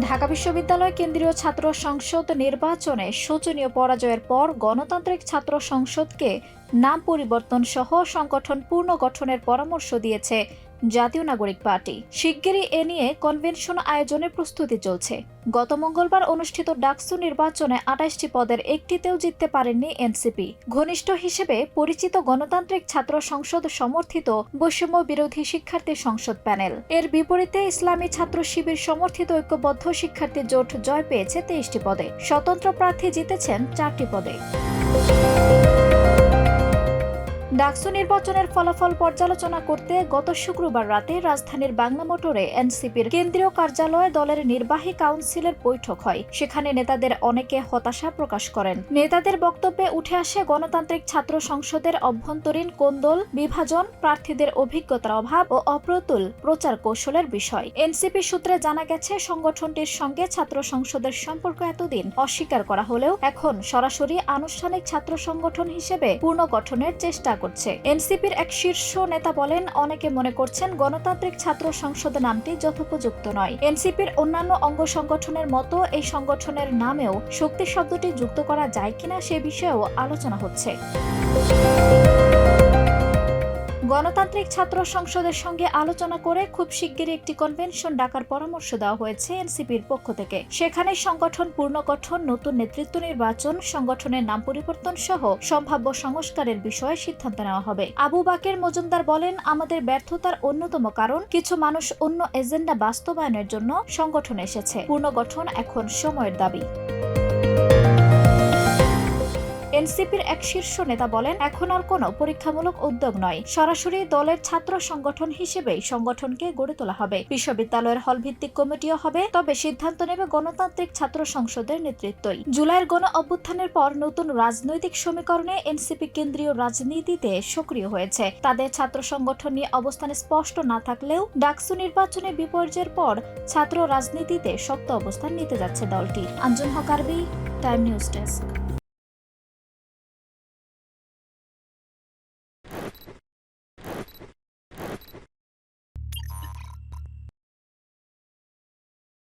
ঢাকা বিশ্ববিদ্যালয় কেন্দ্রীয় ছাত্র সংসদ নির্বাচনে শোচনীয় পরাজয়ের পর গণতান্ত্রিক ছাত্র সংসদকে নাম পরিবর্তন সহ সংগঠন পূর্ণ গঠনের পরামর্শ দিয়েছে জাতীয় নাগরিক পার্টি। শিগগিরই এ নিয়ে কনভেনশন আয়োজনের প্রস্তুতি চলছে। গত মঙ্গলবার অনুষ্ঠিত ডাকসু নির্বাচনে আঠাশটি পদের একটিতেও জিততে পারেননি এনসিপি। ঘনিষ্ঠ হিসেবে পরিচিত গণতান্ত্রিক ছাত্র সংসদ সমর্থিত বৈষম্য বিরোধী শিক্ষার্থী সংসদ প্যানেল। এর বিপরীতে ইসলামী ছাত্র শিবির সমর্থিত ঐক্যবদ্ধ শিক্ষার্থী জোট জয় পেয়েছে তেইশটি পদে। স্বতন্ত্র প্রার্থী জিতেছেন চারটি পদে। ডাকসু নির্বাচনের ফলাফল পর্যালোচনা করতে গত শুক্রবার রাতে রাজধানীর বাংলা মোটরে এনসিপির কেন্দ্রীয় কার্যালয়ে দলের নির্বাহী কাউন্সিলের বৈঠক হয়। সেখানে নেতাদের অনেকে হতাশা প্রকাশ করেন। নেতাদের বক্তব্যে উঠে আসে গণতান্ত্রিক ছাত্র সংসদের অভ্যন্তরীণ কোন্দল বিভাজন, প্রার্থীদের অভিজ্ঞতার অভাব ও অপ্রতুল প্রচার কৌশলের বিষয়। এনসিপি সূত্রে জানা গেছে, সংগঠনটির সঙ্গে ছাত্র সংসদের সম্পর্ক এতদিন অস্বীকার করা হলেও এখন সরাসরি আনুষ্ঠানিক ছাত্র সংগঠন হিসেবে পুনর্গঠনের চেষ্টা করছে। এনসিপির এক শীর্ষ নেতা বলেন, অনেকে মনে করছেন গণতান্ত্রিক ছাত্র সংসদ নামটি যথোপযুক্ত নয়। এনসিপির অন্যান্য অঙ্গ সংগঠনের মতো এই সংগঠনের নামেও শক্তি শব্দটি যুক্ত করা যায় কিনা সে বিষয়েও আলোচনা হচ্ছে। গণতান্ত্রিক ছাত্র সংসদের সঙ্গে আলোচনা করে খুব শিগগিরই একটি কনভেনশন ডাকার পরামর্শ দেওয়া হয়েছে এনসিপির পক্ষ থেকে। সেখানে সংগঠন পুনর্গঠন নতুন নেতৃত্ব নির্বাচন, সংগঠনের নাম পরিবর্তন সহ সম্ভাব্য সংস্কারের বিষয়ে সিদ্ধান্ত নেওয়া হবে। আবু বাকের মজুমদার বলেন, আমাদের ব্যর্থতার অন্যতম কারণ কিছু মানুষ অন্য এজেন্ডা বাস্তবায়নের জন্য সংগঠনে এসেছে। পুনর্গঠন এখন সময়ের দাবি। এনসিপির এক শীর্ষ নেতা বলেন, এখন আর কোনো পরীক্ষামূলক উদ্যোগ নয়। সরাসরি দলের ছাত্র সংগঠন হিসেবেই সংগঠনকে গড়ে তোলা হবে। বিশ্ববিদ্যালয়ের হল ভিত্তিক কমিটিও হবে, তবে সিদ্ধান্ত নেবে গণতান্ত্রিক ছাত্র সংসদের নেতৃত্বই। জুলাইয়ের গণ অভ্যুত্থানের পর নতুন রাজনৈতিক সমীকরণে এনসিপি কেন্দ্রীয় রাজনীতিতে সক্রিয় হয়েছে। তাদের ছাত্র সংগঠন নিয়ে অবস্থানে স্পষ্ট না থাকলেও ডাকসু নির্বাচনে বিপর্যয়ের পর ছাত্র রাজনীতিতে শক্ত অবস্থান নিতে যাচ্ছে দলটি। আঞ্জুম হকারবি, টাইম নিউজ ডেস্ক।